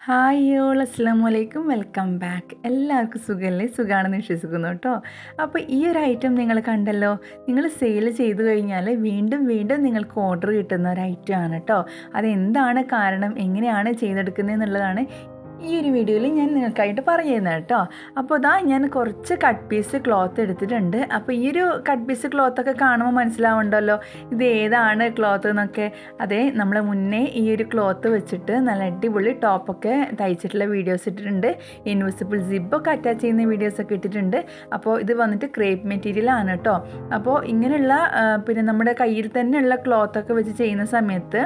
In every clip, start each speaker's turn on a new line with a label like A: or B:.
A: Hi all അസ്സാം വലൈക്കും welcome back എല്ലാവർക്കും സുഖമല്ലേ സുഖമാണെന്ന് വിശ്വസിക്കുന്നു കേട്ടോ. അപ്പോൾ ഈ ഒരു ഐറ്റം നിങ്ങൾ കണ്ടല്ലോ. നിങ്ങൾ സെയിൽ ചെയ്തു കഴിഞ്ഞാൽ വീണ്ടും വീണ്ടും നിങ്ങൾക്ക് ഓർഡർ കിട്ടുന്ന ഒരു ഐറ്റം ആണ് കേട്ടോ. അതെന്താണ് കാരണം? എങ്ങനെയാണ് ചെയ്തെടുക്കുന്നത് എന്നുള്ളതാണ് ഈ ഒരു വീഡിയോയിൽ ഞാൻ നിങ്ങൾക്കായിട്ട് പറഞ്ഞു കേട്ടോ. അപ്പോൾ ഇതാ ഞാൻ കുറച്ച് കട്ട് പീസ് ക്ലോത്ത് എടുത്തിട്ടുണ്ട്. അപ്പോൾ ഈ ഒരു കട്ട് പീസ് ക്ലോത്തൊക്കെ കാണുമ്പോൾ മനസ്സിലാവുണ്ടല്ലോ ഇത് ഏതാണ് ക്ലോത്ത് എന്നൊക്കെ. അതെ നമ്മൾ മുന്നേ ഈ ഒരു ക്ലോത്ത് വെച്ചിട്ട് നല്ല അടിപൊളി ടോപ്പൊക്കെ തയ്ച്ചിട്ടുള്ള വീഡിയോസ് ഇട്ടിട്ടുണ്ട്. ഇൻവിസിബിൾ സിബൊക്കെ അറ്റാച്ച് ചെയ്യുന്ന വീഡിയോസൊക്കെ ഇട്ടിട്ടുണ്ട്. അപ്പോൾ ഇത് വന്നിട്ട് ക്രേപ്പ് മെറ്റീരിയൽ ആണ് കേട്ടോ. അപ്പോൾ ഇങ്ങനെയുള്ള പിന്നെ നമ്മുടെ കയ്യിൽ തന്നെയുള്ള ക്ലോത്തൊക്കെ വെച്ച് ചെയ്യുന്ന സമയത്ത്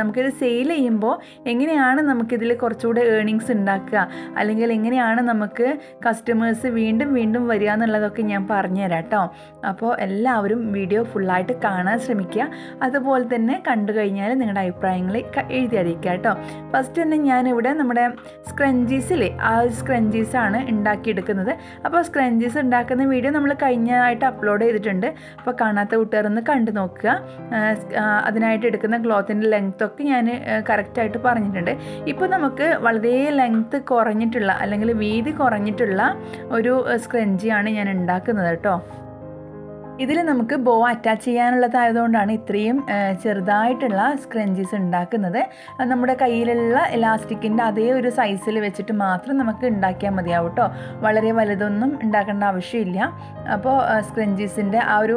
A: നമുക്കിത് സെയിൽ ചെയ്യുമ്പോൾ എങ്ങനെയാണ് നമുക്കിതിൽ കുറച്ചുകൂടെ ഏണിങ്സ് ഉണ്ടാക്കുക. അല്ലെങ്കിൽ എങ്ങനെയാണ് നമുക്ക് കസ്റ്റമേഴ്സ് വീണ്ടും വീണ്ടും വരിക എന്നുള്ളതൊക്കെ ഞാൻ പറഞ്ഞുതരാം കേട്ടോ അപ്പോൾ എല്ലാവരും വീഡിയോ ഫുള്ളായിട്ട് കാണാൻ ശ്രമിക്കുക. അതുപോലെ തന്നെ കണ്ടു കഴിഞ്ഞാൽ നിങ്ങളുടെ അഭിപ്രായങ്ങൾ എഴുതി അറിയിക്കുക കേട്ടോ. ഫസ്റ്റ് തന്നെ ഞാനിവിടെ നമ്മുടെ സ്ക്രഞ്ചീസിലെ ആ ഒരു സ്ക്രഞ്ചീസാണ് ഉണ്ടാക്കിയെടുക്കുന്നത്. അപ്പോൾ സ്ക്രഞ്ചീസ് ഉണ്ടാക്കുന്ന വീഡിയോ നമ്മൾ കഴിഞ്ഞതായിട്ട് അപ്ലോഡ് ചെയ്തിട്ടുണ്ട്. അപ്പോൾ കാണാത്ത കൂട്ടുകാരൊന്ന് കണ്ടു നോക്കുക. അതിനായിട്ട് എടുക്കുന്ന ക്ലോത്തിന്റെ ലെങ്ത്തൊക്കെ ഞാൻ കറക്റ്റായിട്ട് പറഞ്ഞിട്ടുണ്ട്. ഇപ്പോൾ നമുക്ക് വളരെ ലെങ്ത്ത് കുറഞ്ഞിട്ടുള്ള അല്ലെങ്കിൽ വീതി കുറഞ്ഞിട്ടുള്ള ഒരു സ്ക്രഞ്ചിയാണ് ഞാൻ ഉണ്ടാക്കുന്നത് കേട്ടോ. ഇതിൽ നമുക്ക് ബോ അറ്റാച്ച് ചെയ്യാനുള്ളതായതുകൊണ്ടാണ് ഇത്രയും ചെറുതായിട്ടുള്ള സ്ക്രഞ്ചീസ് ഉണ്ടാക്കുന്നത്. നമ്മുടെ കയ്യിലുള്ള ഇലാസ്റ്റിക്കിന്റെ അതേ ഒരു സൈസിൽ വെച്ചിട്ട് മാത്രം നമുക്ക് ഉണ്ടാക്കിയാൽ മതിയാവും കേട്ടോ വളരെ വലുതൊന്നും ഉണ്ടാക്കേണ്ട ആവശ്യമില്ല. അപ്പോൾ സ്ക്രഞ്ചീസിന്റെ ആ ഒരു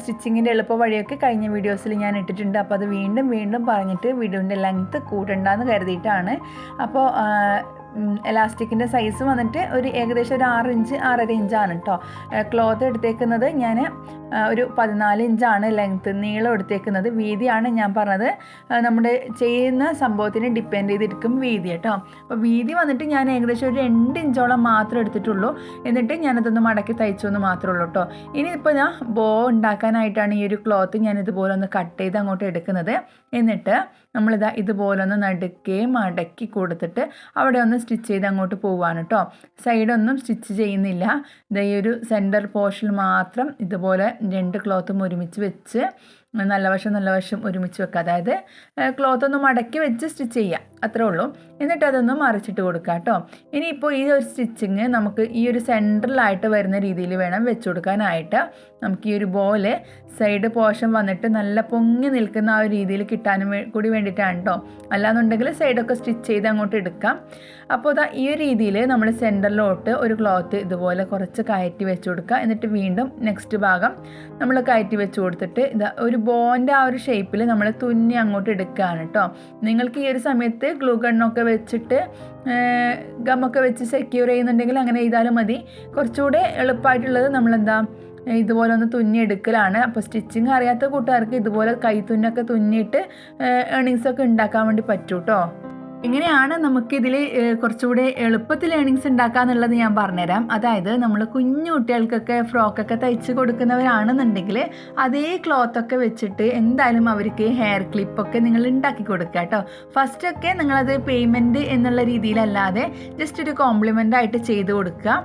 A: സ്റ്റിച്ചിങ്ങിന്റെ എളുപ്പ വഴിയൊക്കെ കഴിഞ്ഞ വീഡിയോസിൽ ഞാൻ ഇട്ടിട്ടുണ്ട്. അപ്പോൾ അത് വീണ്ടും വീണ്ടും പറഞ്ഞിട്ട് വീഡിയോന്റെ ലെങ്ത്ത് കൂട്ടണ്ടെന്ന് കരുതിയിട്ടാണ്. അപ്പോൾ എലാസ്റ്റിക്കിന്റെ സൈസ് വന്നിട്ട് ഒരു ഏകദേശം ഒരു ആറ് ഇഞ്ച് ആറര ഇഞ്ചാണ് കേട്ടോ ക്ലോത്ത് എടുത്തേക്കുന്നത് ഞാൻ ഒരു പതിനാല് ഇഞ്ചാണ് ലെങ്ത്ത് നീളം എടുത്തേക്കുന്നത്. വീതിയാണ് ഞാൻ പറഞ്ഞത്. നമ്മുടെ ചെയ്യുന്ന സംഭവത്തിന് ഡിപ്പെൻഡ് ചെയ്തിരിക്കും വീതി കേട്ടോ അപ്പോൾ വീതി വന്നിട്ട് ഞാൻ ഏകദേശം ഒരു രണ്ട് ഇഞ്ചോളം മാത്രം എടുത്തിട്ടുള്ളൂ. എന്നിട്ട് ഞാനതൊന്ന് മടക്കി തയ്ച്ചു എന്ന് മാത്രമേ ഉള്ളൂ കേട്ടോ ഇനിയിപ്പോൾ ഞാൻ ബോ ഉണ്ടാക്കാനായിട്ടാണ് ഈ ഒരു ക്ലോത്ത് ഞാൻ ഇതുപോലെ ഒന്ന് കട്ട് ചെയ്ത് അങ്ങോട്ട് എടുക്കുന്നത്. എന്നിട്ട് നമ്മളിതാ ഇതുപോലെ ഒന്ന് നടുക്കെ മടക്കി കൊടുത്തിട്ട് അവിടെ ഒന്ന് സ്റ്റിച്ച് ചെയ്ത് അങ്ങോട്ട് പോവാണ് കേട്ടോ സൈഡൊന്നും സ്റ്റിച്ച് ചെയ്യുന്നില്ല. ഇതാ ഒരു സെന്റർ പോർഷൻ മാത്രം ഇതുപോലെ രണ്ട് ക്ലോത്തും ഒരുമിച്ച് വെച്ച് നല്ല വശം നല്ല വശം ഒരുമിച്ച് വെക്കുക അതായത് ക്ലോത്ത് ഒന്ന് മടക്കി വെച്ച് സ്റ്റിച്ച് ചെയ്യുക അത്രേ ഉള്ളൂ. എന്നിട്ട് അതൊന്ന് മറിച്ചിട്ട് കൊടുക്കുക കേട്ടോ. ഇനിയിപ്പോൾ ഈ ഒരു സ്റ്റിച്ചിങ് നമുക്ക് ഈ ഒരു സെൻട്രലായിട്ട് വരുന്ന രീതിയിൽ വേണം വെച്ച് കൊടുക്കാനായിട്ട്. നമുക്ക് ഈ ഒരു ബോൽ സൈഡ് പോർഷൻ വന്നിട്ട് നല്ല പൊങ്ങി നിൽക്കുന്ന ആ ഒരു രീതിയിൽ കിട്ടാനും കൂടി വേണ്ടിയിട്ടാണ് കേട്ടോ. അല്ലാന്നുണ്ടെങ്കിൽ സൈഡൊക്കെ സ്റ്റിച്ച് ചെയ്ത് അങ്ങോട്ട് എടുക്കാം. അപ്പോൾ അതാ ഈ ഒരു രീതിയിൽ നമ്മൾ സെന്ററിലോട്ട് ഒരു ക്ലോത്ത് ഇതുപോലെ കുറച്ച് കയറ്റി വെച്ച് കൊടുക്കുക. എന്നിട്ട് വീണ്ടും നെക്സ്റ്റ് ഭാഗം നമ്മൾ കയറ്റി വെച്ച് കൊടുത്തിട്ട് ഇതാ ഒരു ബോന്റെ ആ ഒരു ഷേപ്പിൽ നമ്മൾ തുന്നി അങ്ങോട്ട് എടുക്കുകയാണ് കേട്ടോ. നിങ്ങൾക്ക് ഈ ഒരു സമയത്ത് ഗ്ലൂ ഗണ്ണൊക്കെ വെച്ചിട്ട് ഗമ്മൊക്കെ വെച്ച് സെക്യൂർ ചെയ്യുന്നുണ്ടെങ്കിൽ അങ്ങനെ ചെയ്താലും മതി. കുറച്ചുകൂടെ എളുപ്പമായിട്ടുള്ളത് നമ്മളെന്താ ഇതുപോലെ ഒന്ന് തുന്നി എടുക്കലാണ് അപ്പോൾ സ്റ്റിച്ചിങ് അറിയാത്ത കൂട്ടുകാർക്ക് ഇതുപോലെ കൈത്തുന്നൊക്കെ തുന്നിയിട്ട് ഏണിങ്സൊക്കെ ഉണ്ടാക്കാൻ വേണ്ടി പറ്റൂ കേട്ടോ എങ്ങനെയാണ് നമുക്കിതിൽ കുറച്ചുകൂടെ എളുപ്പത്തിൽ ഏണിങ്സ് ഉണ്ടാക്കാന്നുള്ളത് ഞാൻ പറഞ്ഞുതരാം. അതായത് നമ്മൾ കുഞ്ഞു കുട്ടികൾക്കൊക്കെ ഫ്രോക്കൊക്കെ തയ്ച്ച് കൊടുക്കുന്നവരാണെന്നുണ്ടെങ്കിൽ അതേ ക്ലോത്തൊക്കെ വെച്ചിട്ട് എന്തായാലും അവർക്ക് ഹെയർ ക്ലിപ്പൊക്കെ നിങ്ങൾ ഉണ്ടാക്കി കൊടുക്കുക കേട്ടോ. ഫസ്റ്റൊക്കെ നിങ്ങളത് പേയ്മെന്റ് എന്നുള്ള രീതിയിലല്ലാതെ ജസ്റ്റ് ഒരു കോംപ്ലിമെന്റ് ആയിട്ട് ചെയ്ത് കൊടുക്കുക.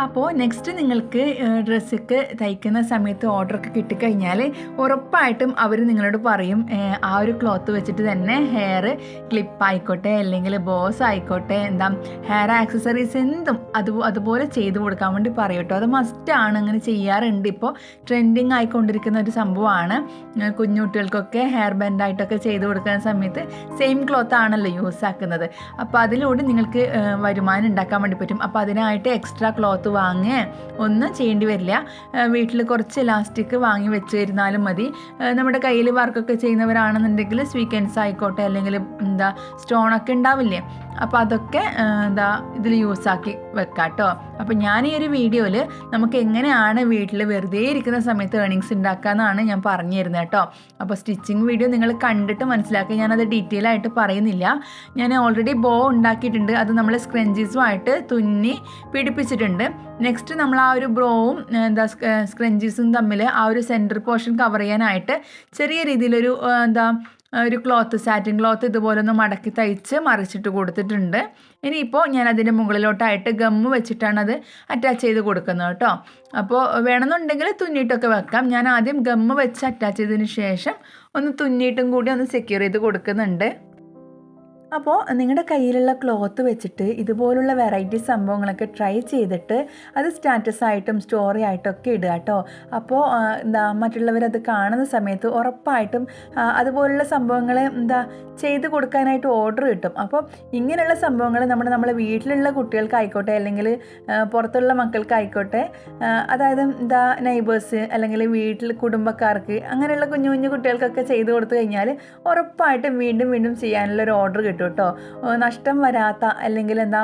A: അപ്പോൾ നെക്സ്റ്റ് നിങ്ങൾക്ക് ഡ്രസ്സൊക്കെ തയ്ക്കുന്ന സമയത്ത് ഓർഡറൊക്കെ കിട്ടിക്കഴിഞ്ഞാൽ ഉറപ്പായിട്ടും അവർ നിങ്ങളോട് പറയും ആ ഒരു ക്ലോത്ത് വെച്ചിട്ട് തന്നെ ഹെയർ ക്ലിപ്പ് ആയിക്കോട്ടെ അല്ലെങ്കിൽ ബോസ് ആയിക്കോട്ടെ എന്താ ഹെയർ ആക്സസറീസ് എന്തും അത് അതുപോലെ ചെയ്ത് കൊടുക്കാൻ വേണ്ടി പറയും കേട്ടോ. അത് മസ്റ്റാണ് അങ്ങനെ ചെയ്യാറുണ്ട്. ഇപ്പോൾ ട്രെൻഡിങ് ആയിക്കൊണ്ടിരിക്കുന്ന ഒരു സംഭവമാണ്. കുഞ്ഞുകുട്ടികൾക്കൊക്കെ കുഞ്ഞു കുട്ടികൾക്കൊക്കെ ഹെയർ ബാൻഡായിട്ടൊക്കെ ചെയ്ത് കൊടുക്കുന്ന സമയത്ത് സെയിം ക്ലോത്ത് ആണല്ലോ യൂസ് ആക്കുന്നത്. അപ്പോൾ അതിലൂടെ നിങ്ങൾക്ക് വരുമാനം ഉണ്ടാക്കാൻ വേണ്ടി പറ്റും. അപ്പോൾ അതിനായിട്ട് എക്സ്ട്രാ ക്ലോത്ത് വാങ്ങുക ഒന്നും ചെയ്യേണ്ടി വരില്ല. വീട്ടിൽ കുറച്ച് ഇലാസ്റ്റിക് വാങ്ങി വെച്ച് തരുന്നാലും മതി. നമ്മുടെ കയ്യിൽ വർക്കൊക്കെ ചെയ്യുന്നവരാണെന്നുണ്ടെങ്കിൽ സ്വീക്കൻസ് ആയിക്കോട്ടെ അല്ലെങ്കിൽ എന്താ സ്റ്റോണൊക്കെ ഉണ്ടാവില്ലേ? അപ്പോൾ അതൊക്കെ എന്താ ഇതിൽ യൂസാക്കി വെക്കാം കേട്ടോ അപ്പോൾ ഞാൻ ഈ ഒരു വീഡിയോയിൽ നമുക്ക് എങ്ങനെയാണ് വീട്ടിൽ വെറുതെ ഇരിക്കുന്ന സമയത്ത് ഏണിങ്സ് ഉണ്ടാക്കാമെന്നാണ് ഞാൻ പറഞ്ഞു തരുന്നത് കേട്ടോ അപ്പോൾ സ്റ്റിച്ചിങ് വീഡിയോ നിങ്ങൾ കണ്ടിട്ട് മനസ്സിലാക്കി. ഞാനത് ഡീറ്റെയിൽ ആയിട്ട് പറയുന്നില്ല. ഞാൻ ഓൾറെഡി ബോ ഉണ്ടാക്കിയിട്ടുണ്ട്. അത് നമ്മൾ സ്ക്രഞ്ചീസുമായിട്ട് തുന്നി പിടിപ്പിച്ചിട്ടുണ്ട്. നെക്സ്റ്റ് നമ്മൾ ആ ഒരു ബ്രോവും എന്താ സ്ക്രഞ്ചീസും തമ്മിൽ ആ ഒരു സെന്റർ പോർഷൻ കവർ ചെയ്യാനായിട്ട് ചെറിയ രീതിയിലൊരു എന്താ ഒരു ക്ലോത്ത് സാറ്റിൻ ക്ലോത്ത് ഇതുപോലെ ഒന്ന് മടക്കി തയ്ച്ച് മറിച്ചിട്ട് കൊടുത്തിട്ടുണ്ട്. ഇനിയിപ്പോൾ ഞാൻ അതിന്റെ മുകളിലോട്ടായിട്ട് ഗമ്മ് വെച്ചിട്ടാണ് അത് അറ്റാച്ച് ചെയ്ത് കൊടുക്കുന്നത് കേട്ടോ. അപ്പോൾ വേണമെന്നുണ്ടെങ്കിൽ തുന്നിയിട്ടൊക്കെ വെക്കാം. ഞാൻ ആദ്യം ഗമ്മ് വെച്ച് അറ്റാച്ച് ചെയ്തതിന് ശേഷം ഒന്ന് തുന്നിയിട്ടും കൂടി ഒന്ന് സെക്യൂർ ചെയ്ത് കൊടുക്കുന്നുണ്ട്. അപ്പോൾ നിങ്ങളുടെ കയ്യിലുള്ള ക്ലോത്ത് വെച്ചിട്ട് ഇതുപോലുള്ള വെറൈറ്റി സംഭവങ്ങളൊക്കെ ട്രൈ ചെയ്തിട്ട് അത് സ്റ്റാറ്റസ് ആയിട്ടും സ്റ്റോറി ആയിട്ടും ഒക്കെ ഇടുക കേട്ടോ. അപ്പോൾ എന്താ മറ്റുള്ളവരത് കാണുന്ന സമയത്ത് ഉറപ്പായിട്ടും അതുപോലുള്ള സംഭവങ്ങൾ എന്താ ചെയ്ത് കൊടുക്കാനായിട്ട് ഓർഡർ കിട്ടും. അപ്പോൾ ഇങ്ങനെയുള്ള സംഭവങ്ങൾ നമ്മുടെ നമ്മളെ വീട്ടിലുള്ള കുട്ടികൾക്കായിക്കോട്ടെ അല്ലെങ്കിൽ പുറത്തുള്ള മക്കൾക്കായിക്കോട്ടെ അതായത് എന്താ നൈബേഴ്സ് അല്ലെങ്കിൽ വീട്ടിൽ കുടുംബക്കാർക്ക് അങ്ങനെയുള്ള കുഞ്ഞു കുഞ്ഞു കുട്ടികൾക്കൊക്കെ ചെയ്ത് കൊടുത്തു കഴിഞ്ഞാൽ ഉറപ്പായിട്ടും വീണ്ടും വീണ്ടും ചെയ്യാനുള്ള ഒരു ഓർഡർ കിട്ടും. കേട്ടോ ഏഹ് നഷ്ടം വരാത്ത അല്ലെങ്കിൽ എന്താ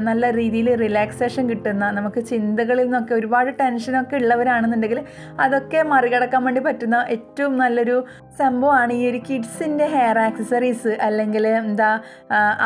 A: നല്ല രീതിയിൽ റിലാക്സേഷൻ കിട്ടുന്ന നമുക്ക് ചിന്തകളിൽ നിന്നൊക്കെ ഒരുപാട് ടെൻഷനൊക്കെ ഉള്ളവരാണെന്നുണ്ടെങ്കിൽ അതൊക്കെ മറികടക്കാൻ വേണ്ടി പറ്റുന്ന ഏറ്റവും നല്ലൊരു സംഭവമാണ് ഈ ഒരു കിഡ്സിന്റെ ഹെയർ ആക്സസറീസ് അല്ലെങ്കിൽ എന്താ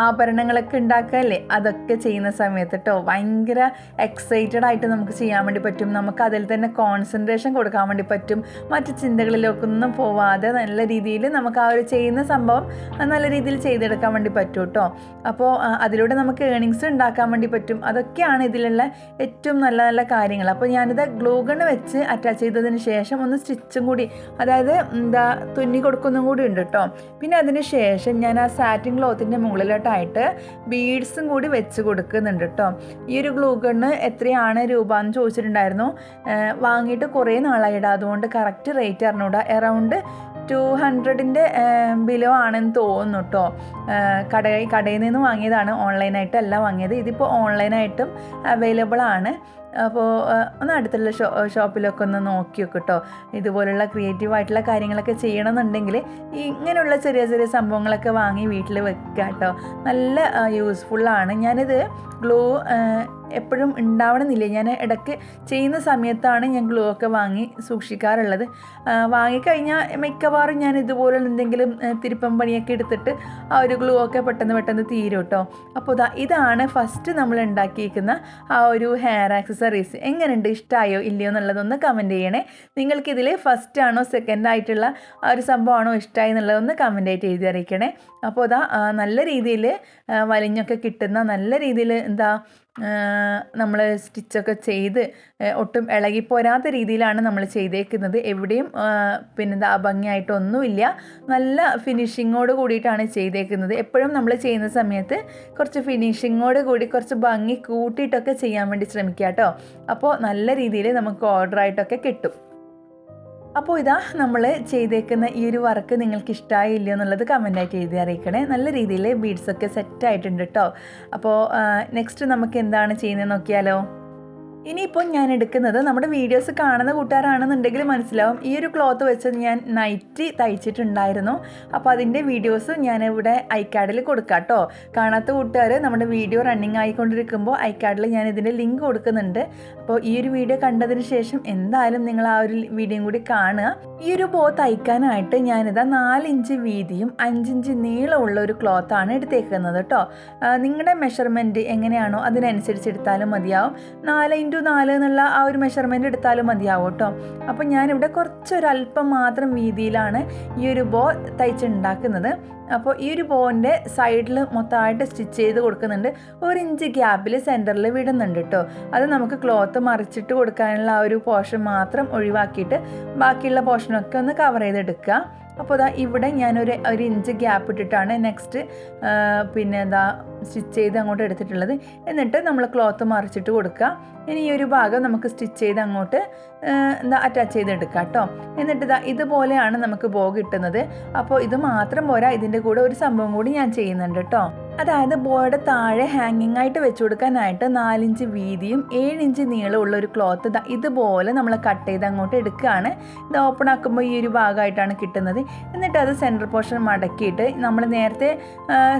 A: ആഭരണങ്ങളൊക്കെ ഉണ്ടാക്കുകയല്ലേ അതൊക്കെ ചെയ്യുന്ന സമയത്ത് കേട്ടോ ഭയങ്കര എക്സൈറ്റഡ് ആയിട്ട് നമുക്ക് ചെയ്യാൻ വേണ്ടി പറ്റും. നമുക്ക് അതിൽ തന്നെ കോൺസെൻട്രേഷൻ കൊടുക്കാൻ വേണ്ടി പറ്റും. മറ്റു ചിന്തകളിലേക്കൊന്നും പോവാതെ നല്ല രീതിയിൽ നമുക്ക് ആ ഒരു ചെയ്യുന്ന സംഭവം നല്ല രീതിയിൽ ചെയ്തെടുക്കാൻ വേണ്ടി പറ്റും കേട്ടോ അപ്പോൾ അതിലൂടെ നമുക്ക് ഏണിങ്സ് ഉണ്ടാക്കാൻ വേണ്ടി പറ്റും. അതൊക്കെയാണ് ഇതിലുള്ള ഏറ്റവും നല്ല നല്ല കാര്യങ്ങൾ. അപ്പോൾ ഞാനിത് ഗ്ലൂഗൺ വെച്ച് അറ്റാച്ച് ചെയ്തതിന് ശേഷം ഒന്ന് സ്റ്റിച്ചും കൂടി അതായത് എന്താ തുന്നി കൊടുക്കുന്നതും കൂടി ഉണ്ട് കേട്ടോ പിന്നെ അതിന് ശേഷം ഞാൻ ആ സാറ്റിൻ ക്ലോത്തിന്റെ മുകളിലോട്ടായിട്ട് ബീഡ്സും കൂടി വെച്ച് കൊടുക്കുന്നുണ്ട് കേട്ടോ ഈ ഒരു ഗ്ലൂഗണ്ണ് എത്രയാണ് രൂപ എന്ന് ചോദിച്ചിട്ടുണ്ടായിരുന്നു വാങ്ങിയിട്ട് കുറേ നാളായിടാം. അതുകൊണ്ട് കറക്റ്റ് റേറ്റ് അറിഞ്ഞൂടാ. എറൗണ്ട് ടു ഹൺഡ്രഡിന്റെ ബിലോ ആണെന്ന് തോന്നുന്നു കേട്ടോ കട കടയിൽ നിന്ന് വാങ്ങിയതാണ്. ഓൺലൈനായിട്ടല്ല വാങ്ങിയത്. ഇതിപ്പോൾ ഓൺലൈനായിട്ടും അവൈലബിൾ ആണ്. അപ്പോൾ ഒന്ന് അടുത്തുള്ള ഷോ ഷോപ്പിലൊക്കെ ഒന്ന് നോക്കി നോക്ക് കേട്ടോ ഇതുപോലുള്ള ക്രിയേറ്റീവ് ആയിട്ടുള്ള കാര്യങ്ങളൊക്കെ ചെയ്യണമെന്നുണ്ടെങ്കിൽ ഇങ്ങനെയുള്ള ചെറിയ ചെറിയ സംഭവങ്ങളൊക്കെ വാങ്ങി വീട്ടിൽ വെക്കുക കേട്ടോ നല്ല യൂസ്ഫുള്ളാണ് ഞാനിത് ഗ്ലൂ എപ്പോഴും ഉണ്ടാവണമെന്നില്ല? ഞാൻ ഇടയ്ക്ക് ചെയ്യുന്ന സമയത്താണ് ഞാൻ ഗ്ലൂ ഒക്കെ വാങ്ങി സൂക്ഷിക്കാറുള്ളത്. വാങ്ങിക്കഴിഞ്ഞാൽ മിക്കവാറും ഞാൻ ഇതുപോലുള്ള എന്തെങ്കിലും തിരുപ്പം പണിയൊക്കെ എടുത്തിട്ട് ആ ഒരു ഗ്ലൂ ഒക്കെ പെട്ടെന്ന് പെട്ടെന്ന് തീരും കേട്ടോ അപ്പോൾ ഇതാണ് ഫസ്റ്റ് നമ്മൾ ഉണ്ടാക്കിയിരിക്കുന്ന ആ ഒരു ഹെയർ ആക്സസറീസ് എങ്ങനെയുണ്ട്? ഇഷ്ടമായോ ഇല്ലയോ എന്നുള്ളതൊന്ന് കമന്റ് ചെയ്യണേ. നിങ്ങൾക്കിതിൽ ഫസ്റ്റ് ആണോ സെക്കൻഡ് ആയിട്ടുള്ള ആ ഒരു സംഭവമാണോ ഇഷ്ടമായി എന്നുള്ളതൊന്ന് കമന്റ് ആയിട്ട് എഴുതി അറിയിക്കണേ. അപ്പോൾ ഇതാ നല്ല രീതിയിൽ വലിഞ്ഞൊക്കെ കിട്ടുന്ന നല്ല രീതിയിൽ എന്താ നമ്മൾ സ്റ്റിച്ചൊക്കെ ചെയ്ത് ആ, ഒട്ടും ഇളകിപ്പോരാത്ത രീതിയിലാണ് നമ്മൾ ചെയ്തേക്കുന്നത്. എവിടെയും ആ, പിന്നെന്താ ഭംഗിയായിട്ടൊന്നുമില്ല. നല്ല ഫിനിഷിങ്ങോട് കൂടിയിട്ടാണ് ചെയ്തേക്കുന്നത്. എപ്പോഴും നമ്മൾ ചെയ്യുന്ന സമയത്ത് കുറച്ച് ഫിനിഷിങ്ങോട് കൂടി കുറച്ച് ഭംഗി കൂട്ടിയിട്ടൊക്കെ ചെയ്യാൻ വേണ്ടി ശ്രമിക്കുക കേട്ടോ. അപ്പോൾ നല്ല രീതിയിൽ നമുക്ക് ഓർഡറായിട്ടൊക്കെ കിട്ടും. അപ്പോൾ ഇതാ നമ്മൾ ചെയ്തേക്കുന്ന ഈ ഒരു വർക്ക് നിങ്ങൾക്ക് ഇഷ്ടമായി ഇല്ലയോ എന്നുള്ളത് കമന്റായിട്ട് എഴുതി അറിയിക്കണേ. നല്ല രീതിയിൽ ബീഡ്സൊക്കെ സെറ്റ് ആയിട്ടുണ്ട് കേട്ടോ അപ്പോൾ നെക്സ്റ്റ് നമുക്ക് എന്താണ് ചെയ്യുന്നത് നോക്കിയാലോ? ഇനിയിപ്പോൾ ഞാൻ എടുക്കുന്നത് നമ്മുടെ വീഡിയോസ് കാണുന്ന കൂട്ടുകാരാണെന്നുണ്ടെങ്കിൽ മനസ്സിലാവും. ഈ ഒരു ക്ലോത്ത് വെച്ച് ഞാൻ നൈറ്റി തയ്ച്ചിട്ടുണ്ടായിരുന്നു. അപ്പോൾ അതിന്റെ വീഡിയോസ് ഞാൻ ഇവിടെ ഐക്കാഡിൽ കൊടുക്കാം കേട്ടോ. കാണാത്ത കൂട്ടുകാർ നമ്മുടെ വീഡിയോ റണ്ണിങ് ആയിക്കൊണ്ടിരിക്കുമ്പോൾ ഐക്കാഡിൽ ഞാൻ ഇതിന്റെ ലിങ്ക് കൊടുക്കുന്നുണ്ട്. അപ്പോൾ ഈ ഒരു വീഡിയോ കണ്ടതിന് ശേഷം എന്തായാലും നിങ്ങൾ ആ ഒരു വീഡിയോയും കൂടി കാണുക. ഈ ഒരു ബോ തയ്ക്കാനായിട്ട് ഞാനിതാ നാലിഞ്ച് വീതിയും അഞ്ചിഞ്ച് നീളമുള്ള ഒരു ക്ലോത്താണ് എടുത്തേക്കുന്നത് കേട്ടോ. നിങ്ങളുടെ മെഷർമെന്റ് എങ്ങനെയാണോ അതിനനുസരിച്ച് എടുത്താലും മതിയാവും. നാല് ഇന്റു നാല് എന്നുള്ള ആ ഒരു മെഷർമെന്റ് എടുത്താലും മതിയാവും കേട്ടോ. അപ്പോൾ ഞാനിവിടെ കുറച്ചൊരല്പം മാത്രം വീതിയിലാണ് ഈ ഒരു ബോ തയ്ച്ചുണ്ടാക്കുന്നത്. അപ്പോൾ ഈ ഒരു ബോന്റെ സൈഡിൽ മൊത്തമായിട്ട് സ്റ്റിച്ച് ചെയ്ത് കൊടുക്കുന്നുണ്ട്. ഒരു ഇഞ്ച് ഗ്യാപ്പിൽ സെന്ററിൽ വിടുന്നുണ്ട് കേട്ടോ. അത് നമുക്ക് ക്ലോത്ത് മറിച്ചിട്ട് കൊടുക്കാനുള്ള ആ ഒരു പോർഷൻ മാത്രം ഒഴിവാക്കിയിട്ട് ബാക്കിയുള്ള പോർഷനൊക്കെ ഒന്ന് കവർ ചെയ്തെടുക്കുക. അപ്പോൾ ഇതാ ഇവിടെ ഞാനൊരു ഒരു ഇഞ്ച് ഗ്യാപ്പ് ഇട്ടിട്ടാണ് നെക്സ്റ്റ് പിന്നെ എന്താ സ്റ്റിച്ച് ചെയ്ത് അങ്ങോട്ട് എടുത്തിട്ടുള്ളത്. എന്നിട്ട് നമ്മൾ ക്ലോത്ത് മറിച്ചിട്ട് കൊടുക്കുക. ഇനി ഈ ഒരു ഭാഗം നമുക്ക് സ്റ്റിച്ച് ചെയ്ത് അങ്ങോട്ട് എന്താ അറ്റാച്ച് ചെയ്തെടുക്കാം കേട്ടോ. എന്നിട്ട് ഇതാ ഇതുപോലെയാണ് നമുക്ക് ബോ കിട്ടുന്നത്. അപ്പോൾ ഇത് മാത്രം പോരാ ഇതിന്റെ കൂടെ ഒരു സംഭവം കൂടി ഞാൻ ചെയ്യുന്നുണ്ട് കേട്ടോ. അതായത് ബോയുടെ താഴെ ഹാങ്ങിങ് ആയിട്ട് വെച്ചു കൊടുക്കാനായിട്ട് നാലിഞ്ച് വീതിയും ഏഴിഞ്ച് നീളമുള്ള ഒരു ക്ലോത്ത് ഇതുപോലെ നമ്മൾ കട്ട് ചെയ്ത് അങ്ങോട്ട് എടുക്കുകയാണ്. ഇത് ഓപ്പൺ ആക്കുമ്പോൾ ഈ ഒരു ഭാഗമായിട്ടാണ് കിട്ടുന്നത്. എന്നിട്ട് അത് സെന്റർ പോർഷൻ മടക്കിയിട്ട് നമ്മൾ നേരത്തെ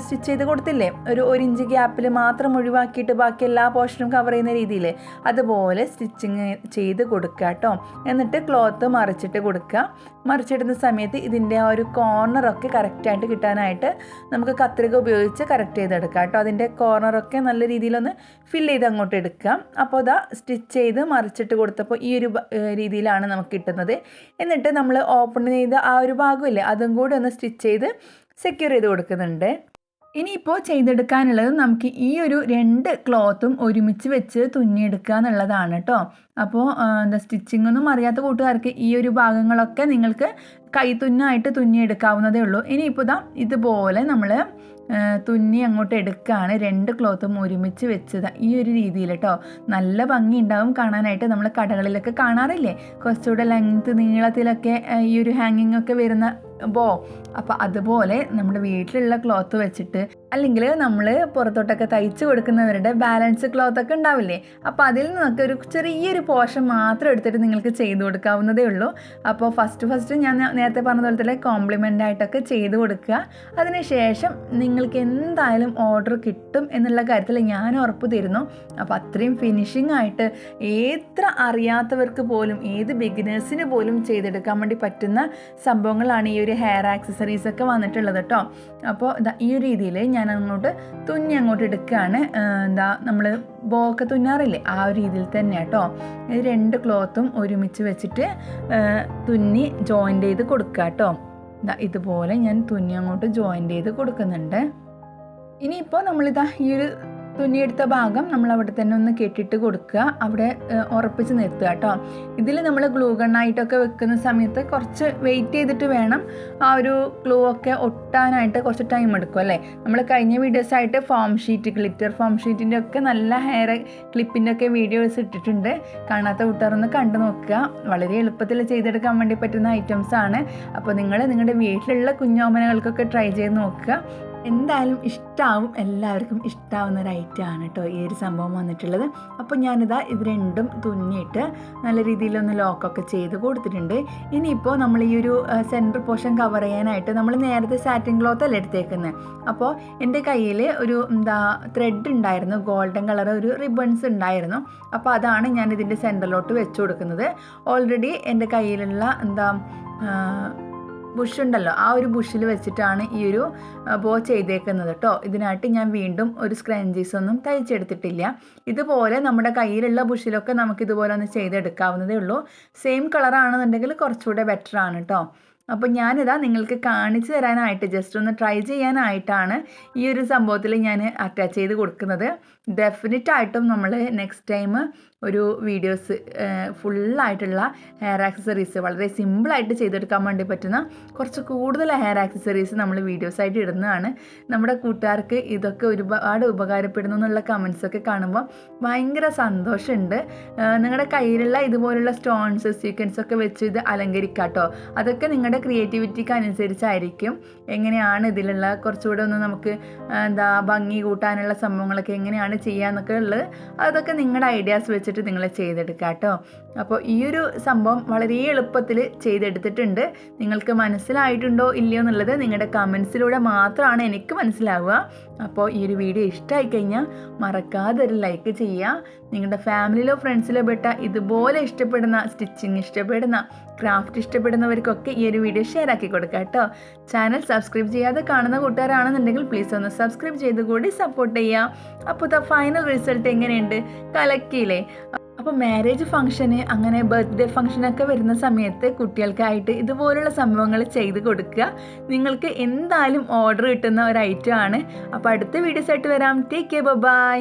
A: സ്റ്റിച്ച് ചെയ്ത് കൊടുത്തില്ലേ? ഒരു ഒരു ഇഞ്ച് ഗ്യാപ്പിൽ മാത്രം ഒഴിവാക്കിയിട്ട് ബാക്കി എല്ലാ പോർഷനും കവർ ചെയ്യുന്ന രീതിയിൽ അതുപോലെ സ്റ്റിച്ചിങ് ചെയ്ത് കൊടുക്കുക കേട്ടോ. എന്നിട്ട് ക്ലോത്ത് മറിച്ചിട്ട് കൊടുക്കുക. മറിച്ചിടുന്ന സമയത്ത് ഇതിന്റെ ആ ഒരു കോർണറൊക്കെ കറക്റ്റായിട്ട് കിട്ടാനായിട്ട് നമുക്ക് കത്രിക ഉപയോഗിച്ച് കറക്റ്റ് ചെയ്തെടുക്കാം കേട്ടോ. അതിന്റെ കോർണറൊക്കെ നല്ല രീതിയിലൊന്ന് ഫില്ല് ചെയ്ത് അങ്ങോട്ട് എടുക്കാം. അപ്പോൾ ഇതാ സ്റ്റിച്ച് ചെയ്ത് മറിച്ചിട്ട് കൊടുത്തപ്പോൾ ഈ ഒരു രീതിയിലാണ് നമുക്ക് കിട്ടുന്നത്. എന്നിട്ട് നമ്മൾ ഓപ്പൺ ചെയ്ത ആ ഒരു ഭാഗമില്ലേ അതും കൂടി ഒന്ന് സ്റ്റിച്ച് ചെയ്ത് സെക്യൂർ ചെയ്ത് കൊടുക്കുന്നുണ്ട്. ഇനിയിപ്പോൾ ചെയ്തെടുക്കാനുള്ളത് നമുക്ക് ഈ ഒരു രണ്ട് ക്ലോത്തും ഒരുമിച്ച് വെച്ച് തുന്നിയെടുക്കുക എന്നുള്ളതാണ് കേട്ടോ. അപ്പോൾ എന്താ സ്റ്റിച്ചിങ് ഒന്നും അറിയാത്ത കൂട്ടുകാർക്ക് ഈ ഒരു ഭാഗങ്ങളൊക്കെ നിങ്ങൾക്ക് കൈത്തുന്നായിട്ട് തുന്നിയെടുക്കാവുന്നതേ ഉള്ളൂ. ഇനിയിപ്പോൾ ഇതാ ഇതുപോലെ നമ്മൾ തുന്നി അങ്ങോട്ട് എടുക്കുകയാണ് രണ്ട് ക്ലോത്തും ഒരുമിച്ച് വെച്ചത്. ഈ ഒരു രീതിയിൽ കേട്ടോ നല്ല ഭംഗി ഉണ്ടാവും കാണാനായിട്ട്. നമ്മൾ കടകളിലൊക്കെ കാണാറില്ലേ? കുറച്ചുകൂടെ ലെങ്ത് നീളത്തിലൊക്കെ ഈ ഒരു ഹാങ്ങിങ് ഒക്കെ വരുന്ന ബോ. അപ്പോൾ അതുപോലെ നമ്മുടെ വീട്ടിലുള്ള ക്ലോത്ത് വെച്ചിട്ട് അല്ലെങ്കിൽ നമ്മൾ പുറത്തോട്ടൊക്കെ തയ്ച്ച് കൊടുക്കുന്നവരുടെ ബാലൻസ് ക്ലോത്ത് ഒക്കെ ഉണ്ടാവില്ലേ? അപ്പോൾ അതിൽ നിന്നൊക്കെ ഒരു ചെറിയൊരു പോർഷൻ മാത്രം എടുത്തിട്ട് നിങ്ങൾക്ക് ചെയ്തു കൊടുക്കാവുന്നതേ ഉള്ളൂ. അപ്പോൾ ഫസ്റ്റ് ഫസ്റ്റ് ഞാൻ നേരത്തെ പറഞ്ഞ പോലെ തന്നെ കോംപ്ലിമെന്റ് ആയിട്ടൊക്കെ ചെയ്തു കൊടുക്കുക. അതിനുശേഷം നിങ്ങൾക്ക് എന്തായാലും ഓർഡർ കിട്ടും എന്നുള്ള കാര്യത്തിൽ ഞാൻ ഉറപ്പ് തരുന്നു. അപ്പോൾ അത്രയും ഫിനിഷിംഗ് ആയിട്ട് എത്ര അറിയാത്തവർക്ക് പോലും ഏത് ബിഗിനേഴ്സിന് പോലും ചെയ്തെടുക്കാൻ വേണ്ടി പറ്റുന്ന സംഭവങ്ങളാണ് ഈ ഒരു ഹെയർ ആക്സസറീസ് ഒക്കെ വന്നിട്ടുള്ളത് കേട്ടോ അപ്പോൾ ഈ ഒരു രീതിയിൽ ഞാൻ അങ്ങോട്ട് തുന്നി അങ്ങോട്ട് എടുക്കുകയാണ് എന്താ നമ്മൾ ബോക്കെ തുന്നാറില്ലേ? ആ ഒരു രീതിയിൽ തന്നെ കേട്ടോ ഇത് രണ്ട് ക്ലോത്തും ഒരുമിച്ച് വെച്ചിട്ട് തുന്നി ജോയിന്റ് ചെയ്ത് കൊടുക്കുക കേട്ടോ ഇതുപോലെ ഞാൻ തുന്നി അങ്ങോട്ട് ജോയിന്റ് ചെയ്ത് കൊടുക്കുന്നുണ്ട്. ഇനിയിപ്പോൾ നമ്മളിതാ ഈ ഒരു തുന്നിയെടുത്ത ഭാഗം നമ്മൾ അവിടെ തന്നെ ഒന്ന് കെട്ടിട്ട് കൊടുക്കുക. അവിടെ ഉറപ്പിച്ച് നിർത്തുക കേട്ടോ. ഇതിൽ നമ്മൾ ഗ്ലൂ ഗണ്ണായിട്ടൊക്കെ വെക്കുന്ന സമയത്ത് കുറച്ച് വെയിറ്റ് ചെയ്തിട്ട് വേണം ആ ഒരു ഗ്ലൂ ഒക്കെ ഒട്ടാനായിട്ട് കുറച്ച് ടൈം എടുക്കും അല്ലേ? നമ്മൾ കഴിഞ്ഞ വീഡിയോസായിട്ട് ഫോം ഷീറ്റ് ഗ്ലിറ്റർ ഫോം ഷീറ്റിന്റെ ഒക്കെ നല്ല ഹെയർ ക്ലിപ്പിന്റെ ഒക്കെ വീഡിയോസ് ഇട്ടിട്ടുണ്ട്. കാണാത്ത കൂട്ടുകാരൊന്ന് കണ്ടു നോക്കുക. വളരെ എളുപ്പത്തിൽ ചെയ്തെടുക്കാൻ വേണ്ടി പറ്റുന്ന ഐറ്റംസ് ആണ്. അപ്പോൾ നിങ്ങൾ നിങ്ങളുടെ വീട്ടിലുള്ള കുഞ്ഞോമനകൾക്കൊക്കെ ട്രൈ ചെയ്ത് നോക്കുക. എന്തായാലും ഇഷ്ടമാവും എല്ലാവർക്കും ഇഷ്ടമാവുന്ന ഒരു ആണ് കേട്ടോ ഈ ഒരു സംഭവം വന്നിട്ടുള്ളത്. അപ്പോൾ ഞാനിതാ ഇത് രണ്ടും തുന്നിയിട്ട് നല്ല രീതിയിലൊന്ന് ലോക്കൊക്കെ ചെയ്ത് കൊടുത്തിട്ടുണ്ട്. ഇനിയിപ്പോൾ നമ്മൾ ഈ ഒരു സെന്റർ പോർഷൻ കവർ ചെയ്യാനായിട്ട് നമ്മൾ നേരത്തെ സാറ്റിൻ ക്ലോത്ത് അല്ല എടുത്തേക്കുന്നത് അപ്പോൾ എന്റെ കയ്യിൽ ഒരു എന്താ ത്രെഡ് ഉണ്ടായിരുന്നു. ഗോൾഡൻ കളർ ഒരു റിബൺസ് ഉണ്ടായിരുന്നു. അപ്പോൾ അതാണ് ഞാൻ ഇതിന്റെ സെന്ററിലോട്ട് വെച്ച് കൊടുക്കുന്നത്. ഓൾറെഡി എന്റെ കയ്യിലുള്ള എന്താ ബുഷ് ഉണ്ടല്ലോ ആ ഒരു ബുഷിൽ വെച്ചിട്ടാണ് ഈ ഒരു ബോ ചെയ്തേക്കുന്നത് കേട്ടോ ഇതിനായിട്ട് ഞാൻ വീണ്ടും ഒരു സ്ക്രഞ്ചീസ് ഒന്നും തയ്ച്ചെടുത്തിട്ടില്ല. ഇതുപോലെ നമ്മുടെ കയ്യിലുള്ള ബുഷിലൊക്കെ നമുക്ക് ഇതുപോലെ ഒന്ന് ചെയ്തെടുക്കാവുന്നതേ ഉള്ളൂ. സെയിം കളറാണെന്നുണ്ടെങ്കിൽ കുറച്ചുകൂടെ ബെറ്റർ ആണ് കേട്ടോ അപ്പോൾ ഞാനിതാ നിങ്ങൾക്ക് കാണിച്ചു തരാനായിട്ട് ജസ്റ്റ് ഒന്ന് ട്രൈ ചെയ്യാനായിട്ടാണ് ഈ ഒരു സംഭവത്തിൽ ഞാൻ അറ്റാച്ച് ചെയ്ത് കൊടുക്കുന്നത്. ഡെഫിനറ്റ് ആയിട്ടും നമ്മൾ നെക്സ്റ്റ് ടൈം ഒരു വീഡിയോസ് ഫുള്ളായിട്ടുള്ള ഹെയർ ആക്സസറീസ് വളരെ സിമ്പിളായിട്ട് ചെയ്തെടുക്കാൻ വേണ്ടി പറ്റുന്ന കുറച്ച് കൂടുതൽ ഹെയർ ആക്സസറീസ് നമ്മൾ വീഡിയോസായിട്ട് ഇടുന്നതാണ്. നമ്മുടെ കൂട്ടുകാർക്ക് ഇതൊക്കെ ഒരുപാട് ഉപകാരപ്പെടുന്നു എന്നുള്ള കമൻസൊക്കെ കാണുമ്പോൾ ഭയങ്കര സന്തോഷമുണ്ട്. നിങ്ങളുടെ കയ്യിലുള്ള ഇതുപോലുള്ള സ്റ്റോൺസ് സീക്വൻസ് ഒക്കെ വെച്ച് ഇത് അലങ്കരിക്കാട്ടോ അതൊക്കെ നിങ്ങളുടെ ക്രിയേറ്റിവിറ്റിക്ക് അനുസരിച്ചായിരിക്കും. എങ്ങനെയാണ് ഇതിലുള്ള കുറച്ചുകൂടെ ഒന്ന് നമുക്ക് എന്താ ഭംഗി കൂട്ടാനുള്ള സംഭവങ്ങളൊക്കെ എങ്ങനെയാണ് ചെയ്യാന്നൊക്കെ ഉള്ളത്. അതൊക്കെ നിങ്ങളുടെ ഐഡിയാസ് വെച്ചിട്ട് നിങ്ങൾ ചെയ്തെടുക്കുക കേട്ടോ അപ്പോൾ ഈ ഒരു സംഭവം വളരെ എളുപ്പത്തിൽ ചെയ്തെടുത്തിട്ടുണ്ട്. നിങ്ങൾക്ക് മനസ്സിലായിട്ടുണ്ടോ ഇല്ലയോ എന്നുള്ളത് നിങ്ങളുടെ കമൻസിലൂടെ മാത്രമാണ് എനിക്ക് മനസ്സിലാവുക. അപ്പോൾ ഈ ഒരു വീഡിയോ ഇഷ്ടമായി കഴിഞ്ഞാൽ മറക്കാതെ ഒരു ലൈക്ക് ചെയ്യുക നിങ്ങളുടെ ഫാമിലിയിലോ ഫ്രണ്ട്സിലോ പെട്ട ഇതുപോലെ ഇഷ്ടപ്പെടുന്ന സ്റ്റിച്ചിങ് ഇഷ്ടപ്പെടുന്ന ക്രാഫ്റ്റ് ഇഷ്ടപ്പെടുന്നവർക്കൊക്കെ ഈ ഒരു വീഡിയോ ഷെയർ ആക്കി കൊടുക്കുക കേട്ടോ. ചാനൽ സബ്സ്ക്രൈബ് ചെയ്യാതെ കാണുന്ന കൂട്ടുകാരാണെന്നുണ്ടെങ്കിൽ പ്ലീസ് ഒന്ന് സബ്സ്ക്രൈബ് ചെയ്ത് കൂടി സപ്പോർട്ട് ചെയ്യുക അപ്പോൾ ഫൈനൽ റിസൾട്ട് എങ്ങനെയുണ്ട്? കലക്കിയില്ലേ? അപ്പോൾ മാരേജ് ഫംഗ്ഷന് അങ്ങനെ ബർത്ത്ഡേ ഫംഗ്ഷനൊക്കെ വരുന്ന സമയത്ത് കുട്ടികൾക്കായിട്ട് ഇതുപോലുള്ള സംഭവങ്ങൾ ചെയ്ത് കൊടുക്കുക. നിങ്ങൾക്ക് എന്തായാലും ഓർഡർ കിട്ടുന്ന ഒരു ഐറ്റം ആണ്. അപ്പോൾ അടുത്ത വീഡിയോസായിട്ട് വരാം. Take care bye